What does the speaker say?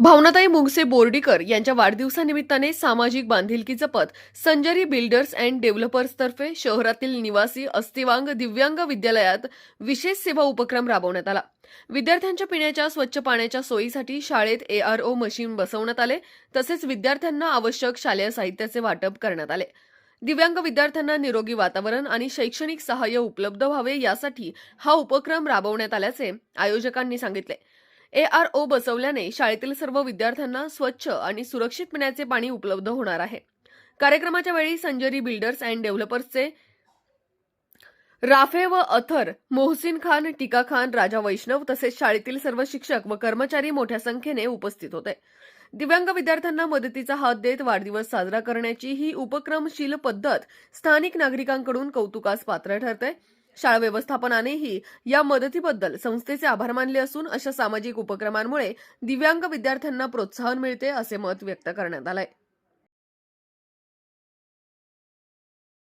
भावनाताई मुगसे बोर्डीकर यांच्या वाढदिवसानिमित्ताने सामाजिक बांधिलकी जपत संजरी बिल्डर्स अँड डेव्हलपर्सतर्फे शहरातील निवासी अस्थिवांग दिव्यांग विद्यालयात विशेष सेवा उपक्रम राबवण्यात आला. विद्यार्थ्यांच्या पिण्याच्या स्वच्छ पाण्याच्या सोयीसाठी शाळेत एआरओ मशीन बसवण्यात आले. तसेच विद्यार्थ्यांना आवश्यक शालेय साहित्याचे वाटप करण्यात आले. दिव्यांग विद्यार्थ्यांना निरोगी वातावरण आणि शैक्षणिक सहाय्य उपलब्ध व्हावे यासाठी हा उपक्रम राबवण्यात आल्याचे आयोजकांनी सांगितले. ए आर ओ बसवल्याने शाळेतील सर्व विद्यार्थ्यांना स्वच्छ आणि सुरक्षित पिण्याचे पाणी उपलब्ध होणार आहे. कार्यक्रमाच्या वेळी संजरी बिल्डर्स अँड डेव्हलपर्सचे राफे व अथर मोहसिन खान टीका खान राजा वैष्णव तसेच शाळेतील सर्व शिक्षक व कर्मचारी मोठ्या संख्येने उपस्थित होते. दिव्यांग विद्यार्थ्यांना मदतीचा हात देत वाढदिवस साजरा करण्याची ही उपक्रमशील पद्धत स्थानिक नागरिकांकडून कौतुकास पात्र ठरते. शाळा व्यवस्थापनानेही या मदतीबद्दल संस्थेचे आभार मानले असून अशा सामाजिक उपक्रमांमुळे दिव्यांग विद्यार्थ्यांना प्रोत्साहन मिळते असे मत व्यक्त करण्यात आलंय.